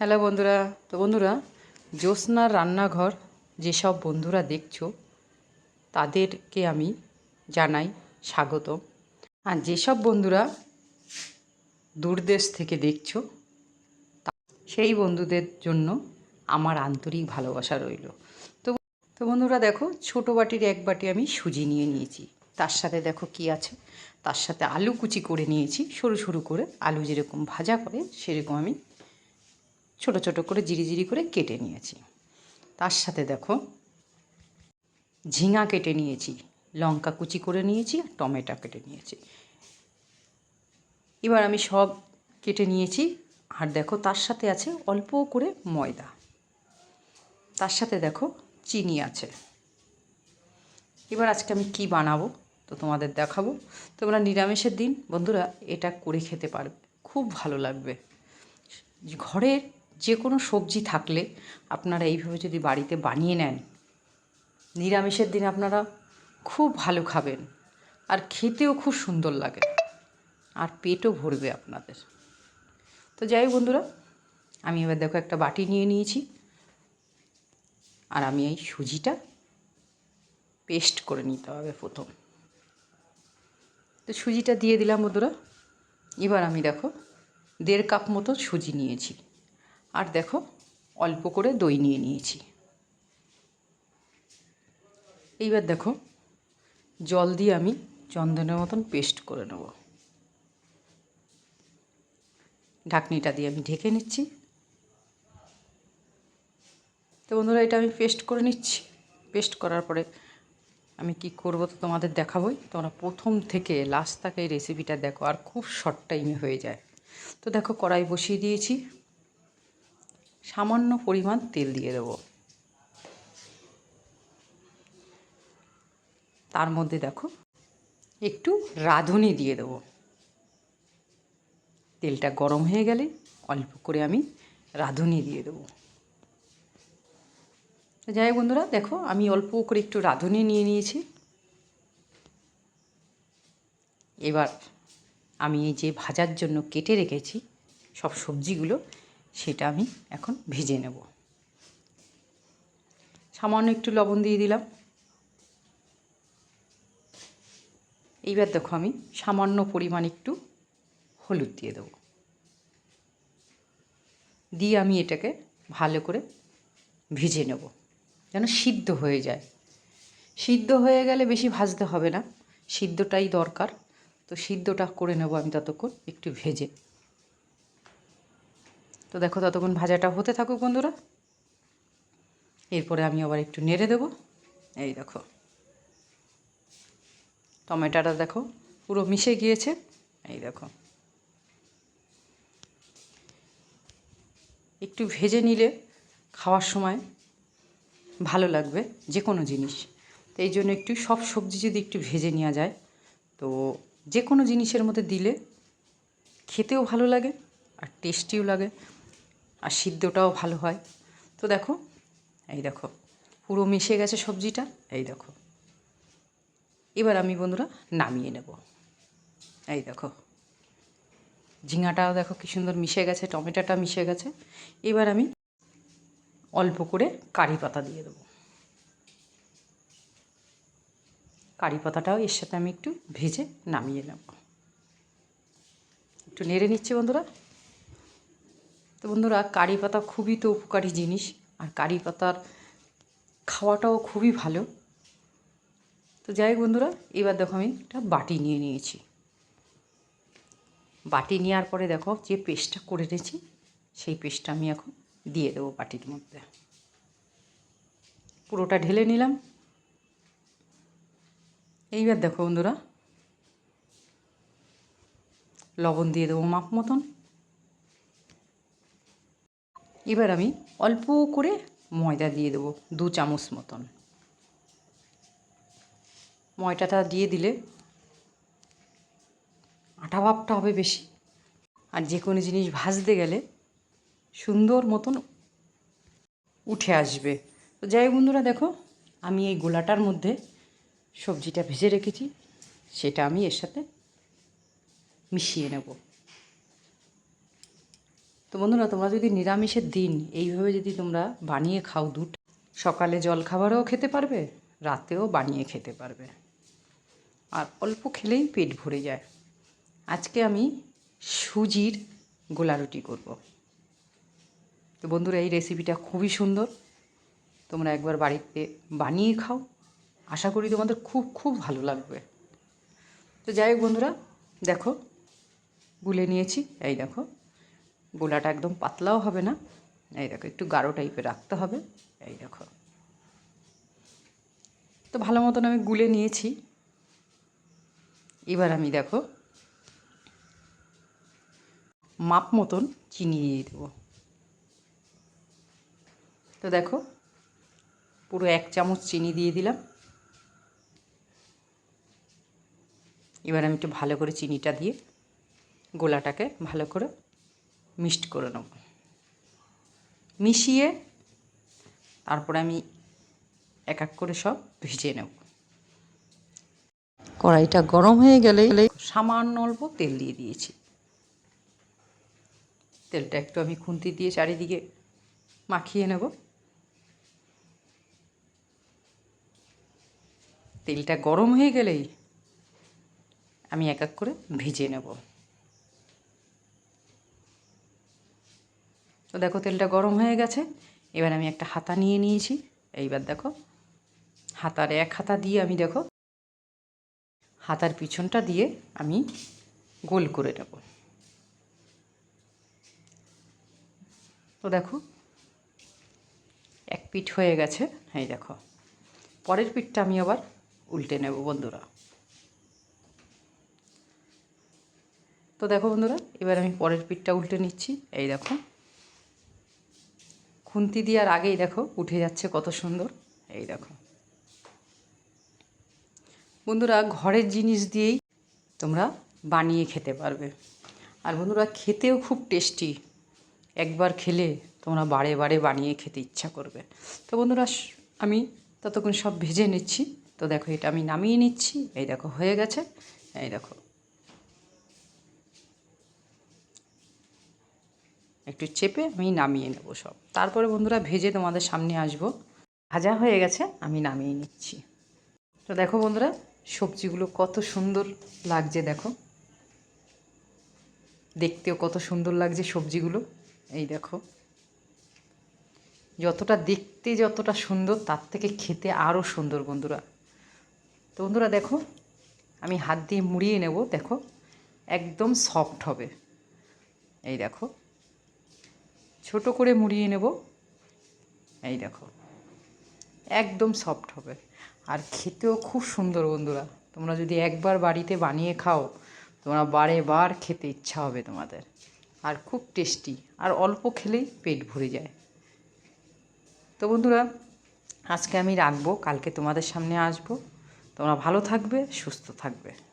Hello বন্ধুরা, তো বন্ধুরা, জ্যোৎস্নার রান্নাঘর যেসব বন্ধুরা দেখছ, তাদেরকে আমি জানাই স্বাগত। আর যেসব বন্ধুরা দূরদেশ থেকে দেখছ সেই বন্ধুদের জন্য আমার আন্তরিক ভালোবাসা রইল। তো তো বন্ধুরা দেখো, ছোট বাটির এক বাটি আমি সুজি নিয়ে নিয়েছি। তার সাথে দেখো কি আছে? তার সাথে আলু কুচি করে নিয়েছি। সরু সরু করে আলু যেরকম ভাজা করে, সেরকম আমি ছোট ছোট করে জিরি জিরি করে কেটে নিয়েছি। তার সাথে দেখো, ঝিঙা কেটে নিয়েছি, লঙ্কা কুচি করে নিয়েছি আর টমেটো কেটে নিয়েছি। এবার আমি সব কেটে নিয়েছি আর দেখো তার সাথে আছে অল্প করে ময়দা। তার সাথে দেখো চিনি আছে। এবার আজকে আমি কি বানাবো তো তোমাদের দেখাবো। তোমরা নিরামিষের দিন বন্ধুরা এটা করে খেতে পারবে, খুব ভালো লাগবে। ঘরের যে কোনো সবজি থাকলে আপনারা এইভাবে যদি বাড়িতে বানিয়ে নেন, নিরামিষের দিন আপনারা খুব ভালো খাবেন আর খেতেও খুব সুন্দর লাগে আর পেটও ভরবে আপনাদের। তো যাই বন্ধুরা, আমি এবার দেখো একটা বাটি নিয়ে নিয়েছি আর আমি এই সুজিটা পেস্ট করে নিতে হবে প্রথম। তো সুজিটা দিয়ে দিলাম বন্ধুরা, এবার আমি দেখো দেড় কাপ মতো সুজি নিয়েছি। আর দেখো, অল্প করে দই নিয়ে নিয়েছি। এইবার দেখো, জল দিয়ে আমি চন্দনের মতন পেস্ট করে নেব। ঢাকনিটা দিয়ে আমি ঢেকে নিচ্ছি। তো বন্ধুরা, এটা আমি পেস্ট করে নিচ্ছি। পেস্ট করার পরে আমি কি করব তো তোমাদের দেখাবোই। তোমরা প্রথম থেকে লাস্ট তাকে এই রেসিপিটা দেখো, আর খুব শর্ট টাইমে হয়ে যায়। তো দেখো, কড়াই বসিয়ে দিয়েছি। সামান্য পরিমাণ তেল দিয়ে দেবো। তার মধ্যে দেখো, একটু রাঁধুনি দিয়ে দেবো। তেলটা গরম হয়ে গেলে অল্প করে আমি রাঁধুনি দিয়ে দেবো। যাই বন্ধুরা, দেখো আমি অল্প করে একটু রাঁধুনি নিয়ে নিয়েছি। এবার আমি এই যে ভাজার জন্য কেটে রেখেছি সব সবজিগুলো সেটা আমি এখন ভেজে নেব। সামান্য একটু লবণ দিয়ে দিলাম। এইবার দেখো আমি সামান্য পরিমাণ একটু হলুদ দিয়ে দেবো। দিয়ে আমি এটাকে ভালো করে ভেজে নেব, যেন সিদ্ধ হয়ে যায়। সিদ্ধ হয়ে গেলে বেশি ভাজতে হবে না, সিদ্ধটাই দরকার। তো সিদ্ধটা করে নেব আমি ততক্ষণ একটু ভেজে। তো দেখো ততক্ষণ ভাজাটা হতে থাকুক বন্ধুরা। এরপরে আমি আবার একটু নেড়ে দেবো। এই দেখো। টমেটোটা দেখো, পুরো মিশে গিয়েছে। এই দেখো। একটু ভেজে নিলে খাওয়ার সময় ভালো লাগবে যে কোনো জিনিস। তো এই জন্য একটু সব সবজি যদি একটু ভেজে নেওয়া যায়, তো যে কোনো জিনিসের মধ্যে দিলে খেতেও ভালো লাগে আর টেস্টিও লাগে। আর সিদ্ধটাও ভালো হয়। তো দেখো, এই দেখো, পুরো মিশে গেছে সবজিটা, এই দেখো। এবার আমি বন্ধুরা নামিয়ে নেব। এই দেখো, ঝিঙাটাও দেখো কি সুন্দর মিশে গেছে, টমেটোটা মিশে গেছে। এবার আমি অল্প করে কারি পাতা দিয়ে দেবো। কারি পাতাটাও এর সাথে আমি একটু ভেজে নামিয়ে নেব। একটু নেড়ে নিচ্ছি বন্ধুরা। তো বন্ধুরা, কারি পাতা খুবই তো উপকারী জিনিস, আর কারি পাতার খাওয়াটাও খুবই ভালো। তো যাই বন্ধুরা, এবার দেখো আমি একটা বাটি নিয়ে নিয়েছি। বাটি নেওয়ার পরে দেখো যে পেস্টটা করে রেখেছি, সেই পেস্টটা আমি এখন দিয়ে দেবো বাটির মধ্যে। পুরোটা ঢেলে নিলাম। এইবার দেখো বন্ধুরা, লবণ দিয়ে দেবো মাপ মতন। এবার আমি অল্প করে ময়দা দিয়ে দেবো, দু চামচ মতন। ময়দাটা দিয়ে দিলে আটা ভাবটা হবে বেশি। আর যে কোনো জিনিস ভাজতে গেলে সুন্দর মতন উঠে আসবে। তো যাই বন্ধুরা, দেখো, আমি এই গোলাটার মধ্যে সবজিটা ভেজে রেখেছি, সেটা আমি এর সাথে মিশিয়ে নেব। তো বন্ধুরা, তোমরা যদি নিরামিষের দিন এইভাবে যদি তোমরা বানিয়ে খাও দুধ সকালে জল খাবারও খেতে পারবে, রাতেও বানিয়ে খেতে পারবে। আর অল্প খেলেই পেট ভরে যায়। আজকে আমি সুজির গোলা রুটি করব। তো বন্ধুরা, এই রেসিপিটা খুবই সুন্দর। তোমরা একবার বাড়িতে বানিয়ে খাও। আশা করি তোমাদের খুব খুব ভালো লাগবে। তো যাই হোক বন্ধুরা, দেখো, গুলে নিয়েছি। এই দেখো। গোলাটা একদম পাতলাও হবে না। এই দেখো, একটু গাঢ় টাইপের রাখতে হবে। এই দেখো। তো ভালো মতন আমি গুলে নিয়েছি। এবার আমি দেখো, মাপ মতন চিনি দিয়ে দেবো। তো দেখো, পুরো এক চামচ চিনি দিয়ে দিলাম। এবার আমি একটু ভালো করে চিনিটা দিয়ে গোলাটাকে ভালো করে মিক্সড করে নেব। মিশিয়ে তারপরে আমি এক এক করে সব ভিজিয়ে নেব। কড়াইটা গরম হয়ে গেলে সামান্য অল্প তেল দিয়ে দিয়েছি। তেলটা একটু আমি খুন্তি দিয়ে চারিদিকে মাখিয়ে নেব। তেলটা গরম হয়ে গেলেই আমি এক এক করে ভেজে নেব। তো দেখো তেলটা গরম হয়ে গেছে। এবার আমি একটা হাতা নিয়ে নিয়েছি। এইবার দেখো, হাতার এক হাতা দিয়ে আমি দেখো, হাতার পিছনটা দিয়ে আমি গোল করে নেব। তো দেখো, এক পিঠ হয়ে গেছে। এই দেখো, পরের পিঠটা আমি আবার উল্টে নেব বন্ধুরা। তো দেখো বন্ধুরা, এবার আমি পরের পিঠটা উল্টে নিচ্ছি। এই দেখো খুন্তি দেওয়ার আগেই দেখো উঠে যাচ্ছে কত সুন্দর। এই দেখো। বন্ধুরা, ঘরের জিনিস দিয়েই তোমরা বানিয়ে খেতে পারবে। আর বন্ধুরা, খেতেও খুব টেস্টি। একবার খেলে তোমরা বারে বারে বানিয়ে খেতে ইচ্ছা করবে। তো বন্ধুরা আমি ততক্ষণ সব ভেজে নিচ্ছি। তো দেখো, এটা আমি নামিয়ে নিচ্ছি। এই দেখো, হয়ে গেছে। এই দেখো। একটু চেপে আমি নামিয়ে নেব সব। তারপরে বন্ধুরা ভেজে তোমাদের সামনে আসব। ভাজা হয়ে গেছে, আমি নামিয়ে নিচ্ছি। তো দেখো বন্ধুরা, সবজিগুলো কত সুন্দর লাগছে দেখো। দেখতেও কত সুন্দর লাগছে সবজিগুলো। এই দেখো। যতটা দেখতে যতটা সুন্দর, তার থেকে খেতে আরও সুন্দর বন্ধুরা। তো বন্ধুরা দেখো, আমি হাত দিয়ে মুড়িয়ে নেব, দেখো। একদম সফট হবে। এই দেখো। ছোট করে মুড়িয়ে নেব। এই দেখো, একদম সফট হবে। আর খেতেও খুব সুন্দর বন্ধুরা। তোমরা যদি একবার বাড়িতে বানিয়ে খাও, তোমরা বারে বার খেতে ইচ্ছা হবে তোমাদের। আর খুব টেস্টি আর অল্প খেলেই পেট ভরে যায়। তো বন্ধুরা, আজকে আমি রাখব, কালকে তোমাদের সামনে আসব। তোমরা ভালো থাকবে, সুস্থ থাকবে।